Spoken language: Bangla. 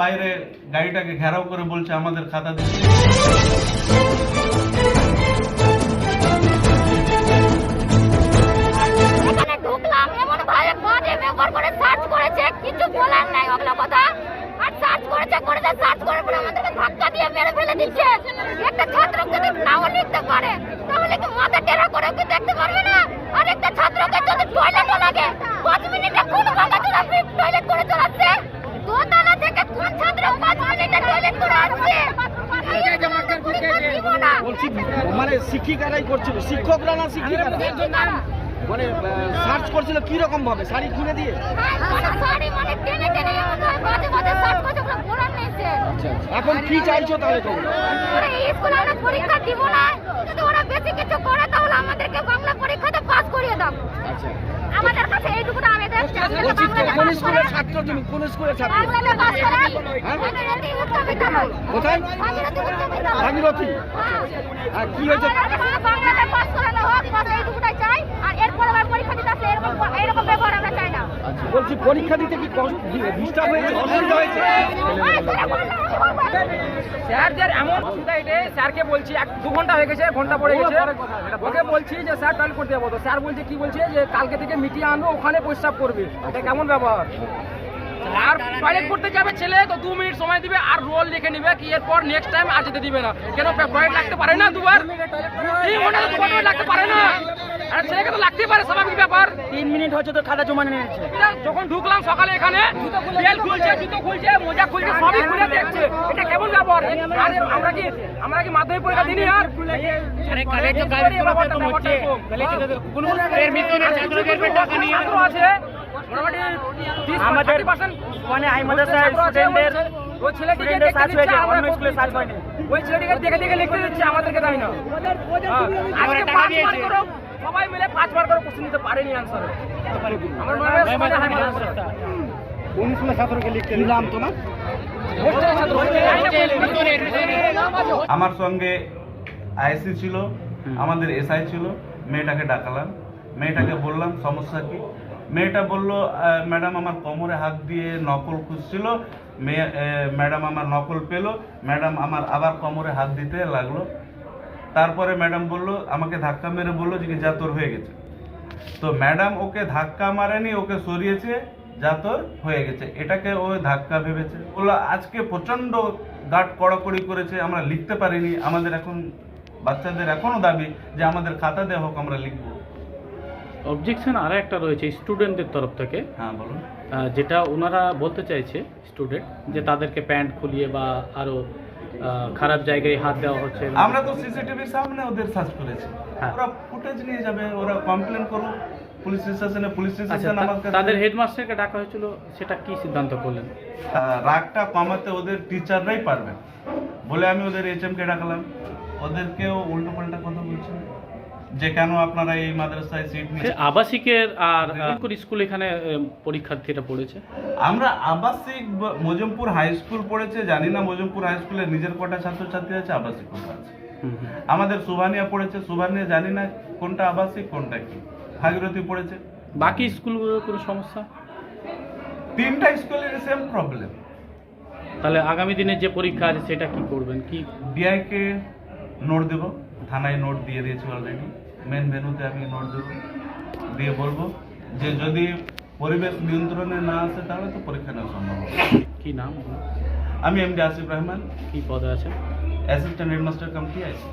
বাইরে গাড়িটাকে ঘেরাও করে বলছে, আমাদের খাতা বলার নাই ওগুলো কথা। আর পরে আমাদেরকে ধাক্কা দিয়ে মেরে ফেলে দিচ্ছে। একটা ছাত্র যদি নাও লিখতে পারে, তাহলে কি মাথা টেরা করে কি দেখতে পারবে না আর একটা ছাত্রকে যদি টয়লেটও লাগে পাঁচ মিনিটে কোন ভাঙা চোরা টয়লেট করে চলাচ্ছে দোতলা থেকে কোন ছাত্র পাঁচ মিনিটে টয়লেট করে আসছে পরীক্ষা দিব না বলছি মানে শিক্ষিকারাই করছিল। শিক্ষকরা না শিক্ষিকারা। মানে সার্চ করছিল কি রকম ভাবে? শাড়ি খুলে দিয়ে? নেই সে। এখন কি চাইছো তাহলে তোমরা ওরা স্কুলে আমরা পরীক্ষা দিব না যদি ওরা বেশি কিছু করে তাহলে আমাদেরকে বাংলা পরীক্ষাতে পাস করিয়ে দাও আচ্ছা আমাদের কাছে এইটুকু আমাদের বলছি কোন স্কুলের ছাত্র তুমি কোন স্কুলের ছাত্র হ্যাঁ? কোথায় ভাগীরথী হ্যাঁ। কি হয়েছে আমাদের বাংলাতে পাস করানো হোক বাস এইটুকুটাই চাই আর এরপর আবার পরীক্ষা দিতে আসলে এরকম এরকম ব্যবহার আমরা চাই না। বলছি পরীক্ষা দিতে কি ডিস্টার্ব হয়েছে অসুবিধা এমন অসুবিধা এটা স্যারকে বলছি এক দু ঘণ্টা হয়ে গেছে ঘণ্টা পড়ে গেছে। ওকে বলছি যে স্যার টয়লেট করতে যাব। তো স্যার বলছে কি বলছে? যে কালকে থেকে মিটিয়ে আনব ওখানে প্রস্তাব করবে। এটা কেমন ব্যবহার? আর টয়লেট করতে যাবে ছেলে তো দু মিনিট সময় দিবে আর রোল লিখে নিবে কি এরপর নেক্সট টাইম আর যেতে দিবে না কেন টয়লেট লাগতে পারে না দুবার তিন ঘণ্টা তো দুবার লাগতে পারে না আর ছেলেকে তো লাগতেই পারে স্বাভাবিক ব্যাপার তিন মিনিট হচ্ছে তো খাতা জমা নিয়েছে যখন ঢুকলাম সকালে এখানে বেল খুলছে জুতো খুলছে মোজা খুলছে সবই খুলে দেখছে এটা কেমন ব্যবহার আরে আমরা কি আমরা কি মাধ্যমিক পরীক্ষা দিনি আর আরে কালে তো কালে তো হচ্ছে কালে তো কোন এর ভিতরে ছাত্রদের টাকা নিয়ে আছে আমাদের মানে আমাদের স্টুডেন্টদের ওই ছেলেটিকে দেখে দিচ্ছে আমরা স্কুলে সার্চ হয়নি। ওই ছেলেটিকে দেখে দেখে লিখতে দিচ্ছে আমাদেরকে তাই না আজকে পাঁচ মার্ক সবাই মিলে পাঁচ করে কোশ্চেন দিতে পারেনি আনসার আমার মনে হয় সবাই হাই আনসার কোন স্কুলের ছাত্রকে লিখতে নাম তোমার? আমার সঙ্গে আইসি ছিল আমাদের এসআই ছিল মেয়েটাকে ডাকালাম। মেয়েটাকে বললাম, সমস্যা কি? মেয়েটা বলল ম্যাডাম আমার কোমরে হাত দিয়ে নকল খুঁজছিল, মেয়ে ম্যাডাম আমার নকল পেল, ম্যাডাম আমার আবার কোমরে হাত দিতে লাগল। তারপরে ম্যাডাম বলল, আমাকে ধাক্কা মেরে বলল যে যা তোর হয়ে গেছে। তো ম্যাডাম ওকে ধাক্কা মারেনি, ওকে সরিয়েছে যা তোর হয়ে গেছে। এটাকে ও ধাক্কা ভেবেছে। বলল, আজকে প্রচণ্ড গাট কড়াকড়ি করেছে, আমরা লিখতে পারিনি। আমাদের এখন, বাচ্চাদের এখনও দাবি যে আমাদের খাতা দেওয়া হোক, আমরা লিখব। অবজেকশন আর একটা রয়েছে স্টুডেন্টদের তরফ থেকে। হ্যাঁ বলুন। যেটা ওনারা বলতে চাইছে স্টুডেন্ট যে তাদেরকে প্যান্ট খুলিয়ে বা আরও খারাপ জায়গায় হাত দেওয়া হচ্ছে। আমরা তো সিসিটিভির সামনে ওদের সার্চ করেছি। হ্যাঁ। ওরা ফুটেজ নিয়ে যাবে ওরা কমপ্লেন করুক পুলিশ স্টেশনে পুলিশ স্টেশন তাদের হেডমাস্টারকে ডাকা হয়েছিল সেটা কি সিদ্ধান্ত করলেন? রাগটা কমাতে ওদের টিচাররাই পারবে বলে আমি ওদের এইচএম কে ডাকলাম। ওদেরকেও উল্টো পাল্টা কথা বলছে যে কেন আপনারা এই মাদ্রাসায় সিট আবাসিকের আর স্কুল এখানে পরীক্ষার্থীরা পড়েছে? আমরা আবাসিক মজমপুর হাই স্কুল পড়েছে জানি না মজমপুর হাই স্কুলে নিজের কটা ছাত্রছাত্রী আছে আবাসিক আছে। আমাদের সুভানিয়া পড়েছে সুভানিয়া জানি না কোনটা আবাসিক কোনটা কি? ভাগীরথী পড়েছে। বাকি স্কুলগুলোর কোনো সমস্যা? তিনটা স্কুলের সেম প্রবলেম তাহলে আগামী দিনে যে পরীক্ষা আছে সেটা কি করবেন? কি? ডিআইকে নোট দেব। থানায় নোট দিয়ে দিয়েছি অলরেডি মেন ভেনুতে আমি নোট দেবো দিয়ে বলব যে যদি পরিবেশ নিয়ন্ত্রণে না আসে তাহলে তো পরীক্ষা নেওয়া সম্ভব হবে কি নাম? আমি এম এমডি আসিফ রহমান। কি পদে আছে অ্যাসিস্ট্যান্ট হেডমাস্টার কাম কি আইসি